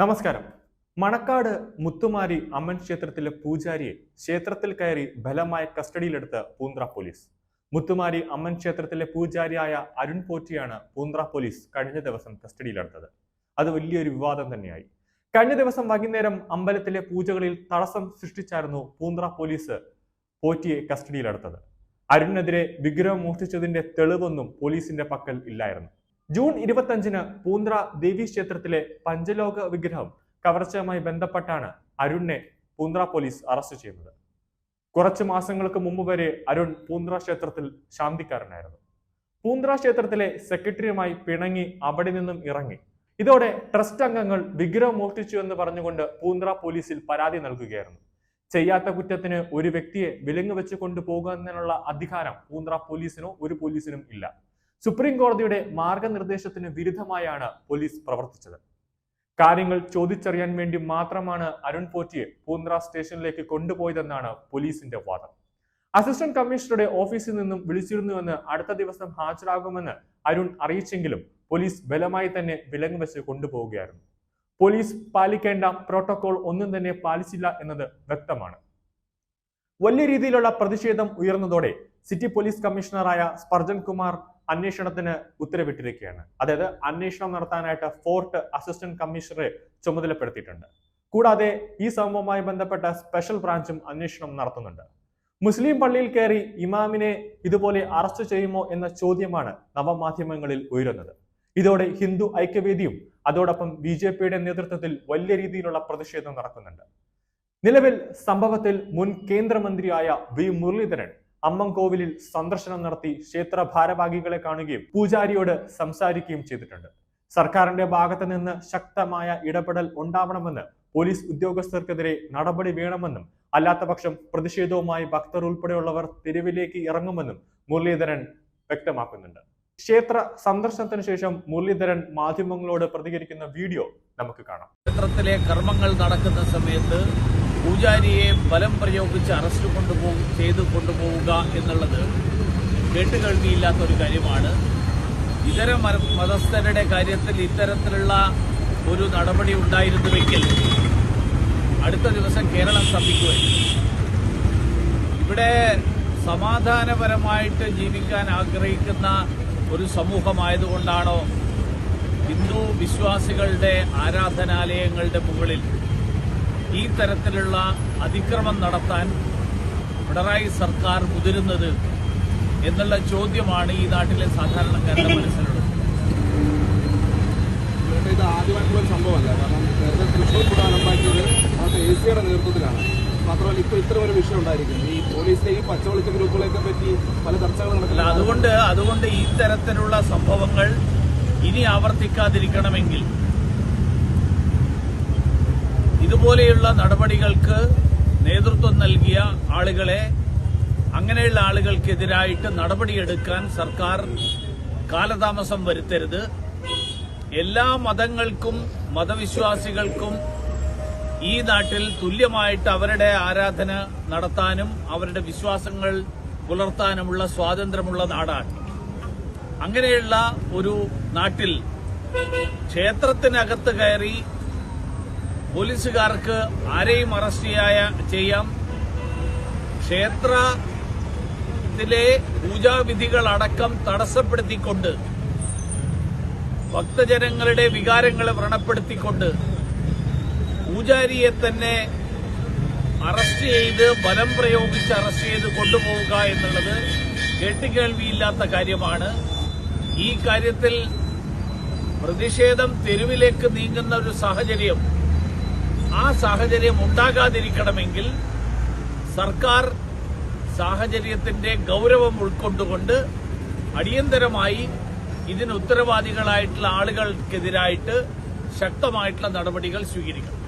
നമസ്കാരം. മണക്കാട് മുത്തുമാരി അമ്മൻ ക്ഷേത്രത്തിലെ പൂജാരിയെ ക്ഷേത്രത്തിൽ കയറി ബലമായ കസ്റ്റഡിയിലെടുത്ത് പൂന്ത്ര പോലീസ്. മുത്തുമാരി അമ്മൻ ക്ഷേത്രത്തിലെ പൂജാരിയായ അരുൺ പോറ്റിയാണ് പൂന്ത്ര പോലീസ് കഴിഞ്ഞ ദിവസം കസ്റ്റഡിയിലെടുത്തത്. അത് വലിയൊരു വിവാദം തന്നെയായി. കഴിഞ്ഞ ദിവസം വൈകുന്നേരം അമ്പലത്തിലെ പൂജകളിൽ തടസ്സം സൃഷ്ടിച്ചായിരുന്നു പൂന്ത്ര പോലീസ് പോറ്റിയെ കസ്റ്റഡിയിലെടുത്തത്. അരുണിനെതിരെ വിഗ്രഹം മോഷ്ടിച്ചതിന്റെ തെളിവൊന്നും പോലീസിന്റെ പക്കൽ ഇല്ലായിരുന്നു. ജൂൺ ഇരുപത്തഞ്ചിന് പൂന്ത്ര ദേവി ക്ഷേത്രത്തിലെ പഞ്ചലോക വിഗ്രഹം കവർച്ചയുമായി ബന്ധപ്പെട്ടാണ് അരുണിനെ പൂന്ത്ര പോലീസ് അറസ്റ്റ് ചെയ്യുന്നത്. കുറച്ച് മാസങ്ങൾക്ക് മുമ്പ് വരെ അരുൺ പൂന്ത്ര ക്ഷേത്രത്തിൽ ശാന്തിക്കാരനായിരുന്നു. പൂന്ത്ര ക്ഷേത്രത്തിലെ സെക്രട്ടറിയുമായി പിണങ്ങി അവിടെ നിന്നും ഇറങ്ങി. ഇതോടെ ട്രസ്റ്റ് അംഗങ്ങൾ വിഗ്രഹം മോഷ്ടിച്ചു എന്ന് പറഞ്ഞുകൊണ്ട് പൂന്ത്ര പോലീസിൽ പരാതി നൽകുകയായിരുന്നു. ചെയ്യാത്ത കുറ്റത്തിന് ഒരു വ്യക്തിയെ വിലങ്ങ് വെച്ച് കൊണ്ടുപോകുന്നതിനുള്ള അധികാരം പൂന്ത്ര പോലീസിനോ ഒരു പോലീസിനും ഇല്ല. സുപ്രീം കോടതിയുടെ മാർഗനിർദ്ദേശത്തിന് വിരുദ്ധമായാണ് പോലീസ് പ്രവർത്തിച്ചത്. കാര്യങ്ങൾ ചോദിച്ചറിയാൻ വേണ്ടി മാത്രമാണ് അരുൺ പോറ്റിയെ പൂന്ത്ര സ്റ്റേഷനിലേക്ക് കൊണ്ടുപോയതെന്നാണ് പോലീസിന്റെ വാദം. അസിസ്റ്റന്റ് കമ്മീഷണറുടെ ഓഫീസിൽ നിന്നും വിളിച്ചിരുന്നുവെന്ന് അടുത്ത ദിവസം ഹാജരാകുമെന്ന് അരുൺ അറിയിച്ചെങ്കിലും പോലീസ് ബലമായി തന്നെ വിലങ്ങ് വെച്ച് കൊണ്ടുപോവുകയായിരുന്നു. പോലീസ് പാലിക്കേണ്ട പ്രോട്ടോകോൾ ഒന്നും തന്നെ പാലിച്ചില്ല എന്നത് വ്യക്തമാണ്. വലിയ രീതിയിലുള്ള പ്രതിഷേധം ഉയർന്നതോടെ സിറ്റി പോലീസ് കമ്മീഷണറായ സ്പർജൻ കുമാർ അന്വേഷണത്തിന് ഉത്തരവിട്ടിരിക്കുകയാണ്. അതായത് അന്വേഷണം നടത്താനായിട്ട് ഫോർട്ട് അസിസ്റ്റന്റ് കമ്മീഷണറെ ചുമതലപ്പെടുത്തിയിട്ടുണ്ട്. കൂടാതെ ഈ സംഭവവുമായി ബന്ധപ്പെട്ട സ്പെഷ്യൽ ബ്രാഞ്ചും അന്വേഷണം നടത്തുന്നുണ്ട്. മുസ്ലിം പള്ളിയിൽ കയറി ഇമാമിനെ ഇതുപോലെ അറസ്റ്റ് ചെയ്യുമോ എന്ന ചോദ്യമാണ് നവമാധ്യമങ്ങളിൽ ഉയരുന്നത്. ഇതോടെ ഹിന്ദു ഐക്യവേദിയും അതോടൊപ്പം ബി ജെ പിയുടെ നേതൃത്വത്തിൽ വലിയ രീതിയിലുള്ള പ്രതിഷേധം നടക്കുന്നുണ്ട്. നിലവിൽ സംഭവത്തിൽ മുൻ കേന്ദ്രമന്ത്രിയായ വി മുരളീധരൻ അമ്മൻകോവിലിൽ സന്ദർശനം നടത്തി ക്ഷേത്ര ഭാരവാഹികളെ കാണുകയും പൂജാരിയോട് സംസാരിക്കുകയും ചെയ്തിട്ടുണ്ട്. സർക്കാരിന്റെ ഭാഗത്ത് നിന്ന് ശക്തമായ ഇടപെടൽ ഉണ്ടാവണമെന്ന് പോലീസ് ഉദ്യോഗസ്ഥർക്കെതിരെ നടപടി വേണമെന്നും അല്ലാത്തപക്ഷം പ്രതിഷേധവുമായി ഭക്തർ ഉൾപ്പെടെയുള്ളവർ തെരുവിലേക്ക് ഇറങ്ങുമെന്നും മുരളീധരൻ വ്യക്തമാക്കുന്നുണ്ട്. ക്ഷേത്ര സന്ദർശനത്തിന് ശേഷം മുരളീധരൻ മാധ്യമങ്ങളോട് പ്രതികരിക്കുന്ന വീഡിയോ നമുക്ക് കാണാം. ക്ഷേത്രത്തിലെ കർമ്മങ്ങൾ നടക്കുന്ന സമയത്ത് പൂജാരിയെ ബലം പ്രയോഗിച്ച് അറസ്റ്റ് കൊണ്ടുപോകും ചെയ്ത് കൊണ്ടുപോവുക എന്നുള്ളത് കേട്ടുകേൾവിയില്ലാത്ത ഒരു കാര്യമാണ്. ഇതര മത- മതസ്ഥരുടെ കാര്യത്തിൽ ഇത്തരത്തിലുള്ള ഒരു നടപടി ഉണ്ടായിരുന്നുവെങ്കിൽ അടുത്ത ദിവസം കേരളം സ്തംഭിക്കുമായിരുന്നു ഇവിടെ സമാധാനപരമായിട്ട് ജീവിക്കാൻ ആഗ്രഹിക്കുന്ന ഒരു സമൂഹമായതുകൊണ്ടാണോ ഹിന്ദു വിശ്വാസികളുടെ ആരാധനാലയങ്ങളുടെ മുകളിൽ ഈ തരത്തിലുള്ള അതിക്രമം നടത്താൻ പിണറായി സർക്കാർ മുതിരുന്നത് എന്നുള്ള ചോദ്യമാണ് ഈ നാട്ടിലെ സാധാരണക്കാരുടെ മനസ്സിലുള്ളത് ഇത് ആദ്യമായിട്ടുള്ള ഒരു സംഭവമല്ല. കാരണം നേരത്തെ തൃശ്ശൂർ കൂടെ അലമ്പാക്കിയത് അവിടുത്തെ എ സിയുടെ നേതൃത്വത്തിലാണ്. മാത്രമല്ല ഇപ്പോൾ ഇത്തരം ഒരു വിഷയം ഈ പോലീസിലെ ഈ പച്ചവളിച്ച ഗ്രൂപ്പുകളെയൊക്കെ പറ്റി പല ചർച്ചകൾ നടക്കില്ല അതുകൊണ്ട് അതുകൊണ്ട് ഈ തരത്തിലുള്ള സംഭവങ്ങൾ ഇനി ആവർത്തിക്കാതിരിക്കണമെങ്കിൽ ഇതുപോലെയുള്ള നടപടികൾക്ക് നേതൃത്വം നൽകിയ ആളുകളെ അങ്ങനെയുള്ള ആളുകൾക്കെതിരായിട്ട് നടപടിയെടുക്കാൻ സർക്കാർ കാലതാമസം വരുത്തരുത്. എല്ലാ മതങ്ങൾക്കും മതവിശ്വാസികൾക്കും ഈ നാട്ടിൽ തുല്യമായിട്ട് അവരുടെ ആരാധന നടത്താനും അവരുടെ വിശ്വാസങ്ങൾ പുലർത്താനുമുള്ള സ്വാതന്ത്ര്യമുള്ള നാടാണ്. അങ്ങനെയുള്ള ഒരു നാട്ടിൽ ക്ഷേത്രത്തിനകത്ത് കയറി പോലീസുകാർക്ക് ആരെയും അറസ്റ്റ് ചെയ്യായ ചെയ്യാം. ക്ഷേത്രത്തിലെ പൂജാവിധികളടക്കം തടസ്സപ്പെടുത്തിക്കൊണ്ട് ഭക്തജനങ്ങളുടെ വികാരങ്ങളെ വ്രണപ്പെടുത്തിക്കൊണ്ട് പൂജാരിയെ തന്നെ അറസ്റ്റ് ചെയ്ത് ബലം പ്രയോഗിച്ച് അറസ്റ്റ് ചെയ്ത് കൊണ്ടുപോവുക എന്നുള്ളത് കേട്ടുകേൾവിയില്ലാത്ത കാര്യമാണ്. ഈ കാര്യത്തിൽ പ്രതിഷേധം തെരുവിലേക്ക് നീങ്ങുന്ന ഒരു സാഹചര്യം ആ സാഹചര്യം ഉണ്ടാകാതിരിക്കണമെങ്കിൽ സർക്കാർ സാഹചര്യത്തിന്റെ ഗൗരവം ഉൾക്കൊണ്ടുകൊണ്ട് അടിയന്തരമായി ഇതിന് ഉത്തരവാദികളായിട്ടുള്ള ആളുകൾക്കെതിരായിട്ട് ശക്തമായിട്ടുള്ള നടപടികൾ സ്വീകരിക്കണം.